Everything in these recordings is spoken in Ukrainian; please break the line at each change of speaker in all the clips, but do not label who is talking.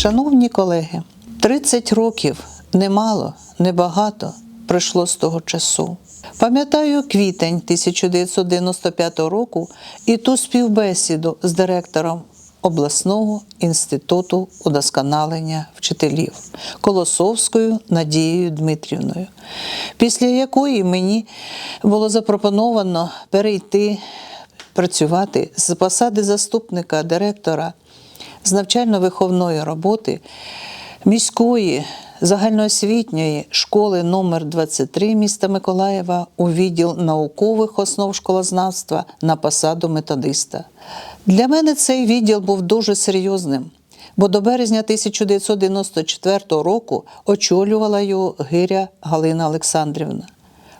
Шановні колеги, 30 років немало, небагато пройшло з того часу. Пам'ятаю квітень 1995 року і ту співбесіду з директором обласного інституту удосконалення вчителів Колосовською Надією Дмитрівною, після якої мені було запропоновано перейти працювати з посади заступника директора з навчально-виховної роботи міської загальноосвітньої школи номер 23 міста Миколаєва у відділ наукових основ школознавства на посаду методиста. Для мене цей відділ був дуже серйозним, бо до березня 1994 року очолювала його гиря Галина Олександрівна.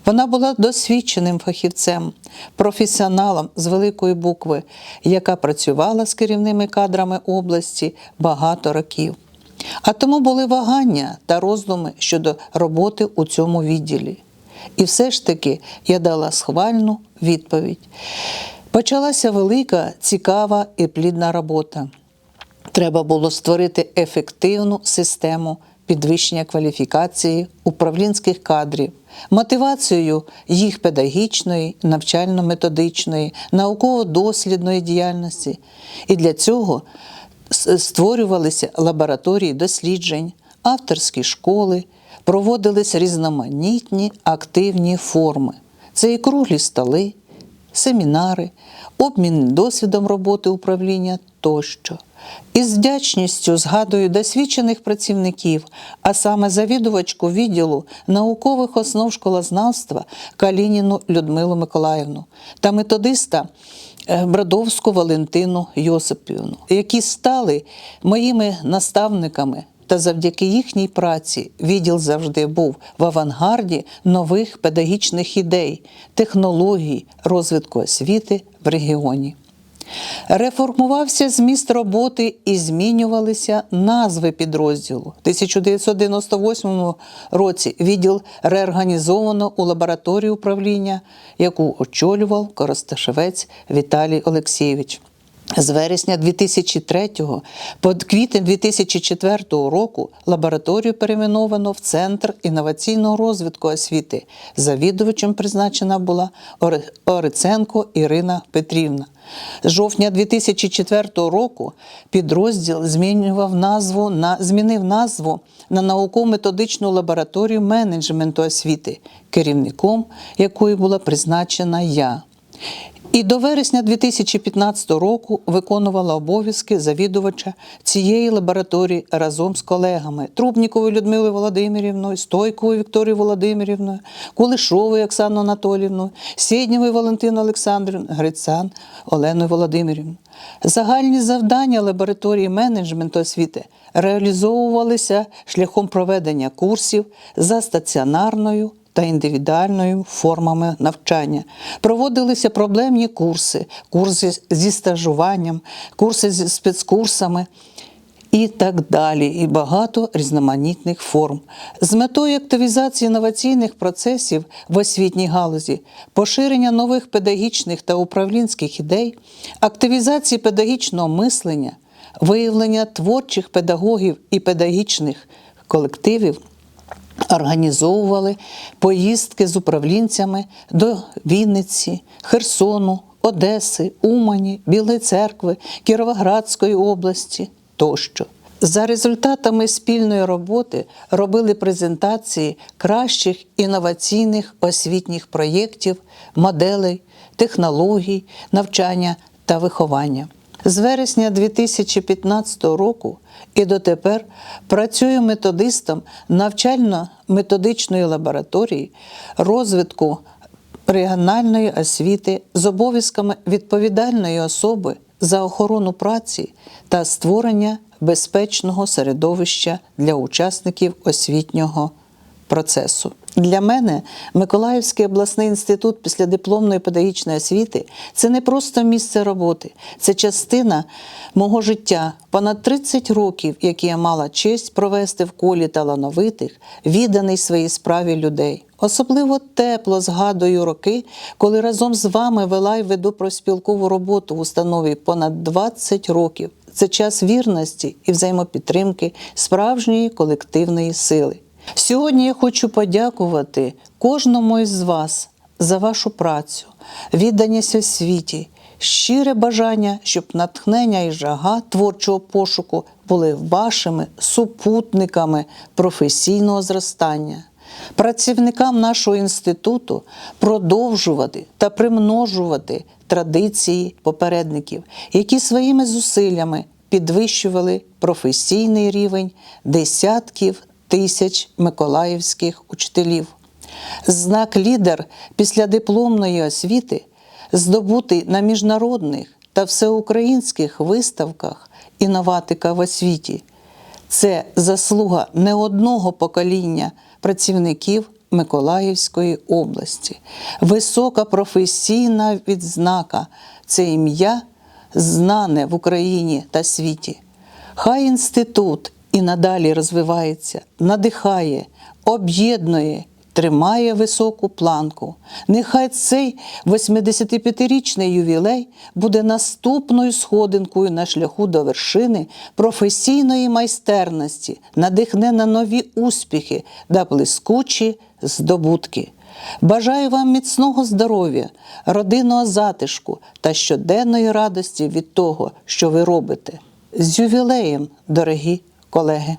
Вона була досвідченим фахівцем, професіоналом з великої букви, яка працювала з керівними кадрами області багато років. А тому були вагання та роздуми щодо роботи у цьому відділі. І все ж таки я дала схвальну відповідь. Почалася велика, цікава і плідна робота. Треба було створити ефективну систему підвищення кваліфікації управлінських кадрів, мотивацією їх педагогічної, навчально-методичної, науково-дослідної діяльності. І для цього створювалися лабораторії досліджень, авторські школи, проводились різноманітні активні форми. Це і круглі столи, семінари, обмін досвідом роботи управління тощо. Із вдячністю згадую досвідчених працівників, а саме завідувачку відділу наукових основ школознавства Калініну Людмилу Миколаївну та методиста е, Бродовську Валентину Йосипівну, які стали моїми наставниками та завдяки їхній праці відділ завжди був в авангарді нових педагогічних ідей, технологій розвитку освіти в регіоні. Реформувався зміст роботи і змінювалися назви підрозділу. У 1998 році відділ реорганізовано у лабораторію управління, яку очолював Коросташевець Віталій Олексійович. З вересня 2003 по квітень 2004 року лабораторію перейменовано в Центр інноваційного розвитку освіти. Завідувачем призначена була Ориценко Ірина Петрівна. З жовтня 2004 року підрозділ змінював назву на змінив назву на науково-методичну лабораторію менеджменту освіти, керівником якої була призначена я. І до вересня 2015 року виконувала обов'язки завідувача цієї лабораторії разом з колегами Трубніковою Людмилою Володимирівною, Стойковою Вікторією Володимирівною, Кулешовою Оксаною Анатолівною, Сєднєвою Валентиною Олександрівною, Грицан Оленою Володимирівною. Загальні завдання лабораторії менеджменту освіти реалізовувалися шляхом проведення курсів за стаціонарною та індивідуальною формами навчання. Проводилися проблемні курси, курси зі стажуванням, курси зі спецкурсами і так далі, і багато різноманітних форм. З метою активізації інноваційних процесів в освітній галузі, поширення нових педагогічних та управлінських ідей, активізації педагогічного мислення, виявлення творчих педагогів і педагогічних колективів організовували поїздки з управлінцями до Вінниці, Херсону, Одеси, Умані, Білої церкви, Кіровоградської області тощо. За результатами спільної роботи робили презентації кращих інноваційних освітніх проєктів, моделей, технологій, навчання та виховання. З вересня 2015 року і дотепер працюю методистом навчально-методичної лабораторії розвитку регіональної освіти з обов'язками відповідальної особи за охорону праці та створення безпечного середовища для учасників освітнього процесу. Для мене Миколаївський обласний інститут післядипломної педагогічної освіти це не просто місце роботи, це частина мого життя. Понад 30 років, які я мала честь провести в колі талановитих, відданий своїй справі людей. Особливо тепло згадую роки, коли разом з вами вела й веду проспілкову роботу в установі понад 20 років. Це час вірності і взаємопідтримки справжньої колективної сили. Сьогодні я хочу подякувати кожному із вас за вашу працю, відданість освіті, щире бажання, щоб натхнення і жага творчого пошуку були вашими супутниками професійного зростання. Працівникам нашого інституту продовжувати та примножувати традиції попередників, які своїми зусиллями підвищували професійний рівень десятків тисяч миколаївських учителів. Знак лідер після дипломної освіти, здобутий на міжнародних та всеукраїнських виставках інноватика в освіті. Це заслуга не одного покоління працівників Миколаївської області. Висока професійна відзнака це ім'я, знане в Україні та світі. Хай інститут і надалі розвивається, надихає, об'єднує, тримає високу планку. Нехай цей 85-річний ювілей буде наступною сходинкою на шляху до вершини професійної майстерності, надихне на нові успіхи та блискучі здобутки. Бажаю вам міцного здоров'я, родинного затишку та щоденної радості від того, що ви робите. З ювілеєм, дорогі колеги!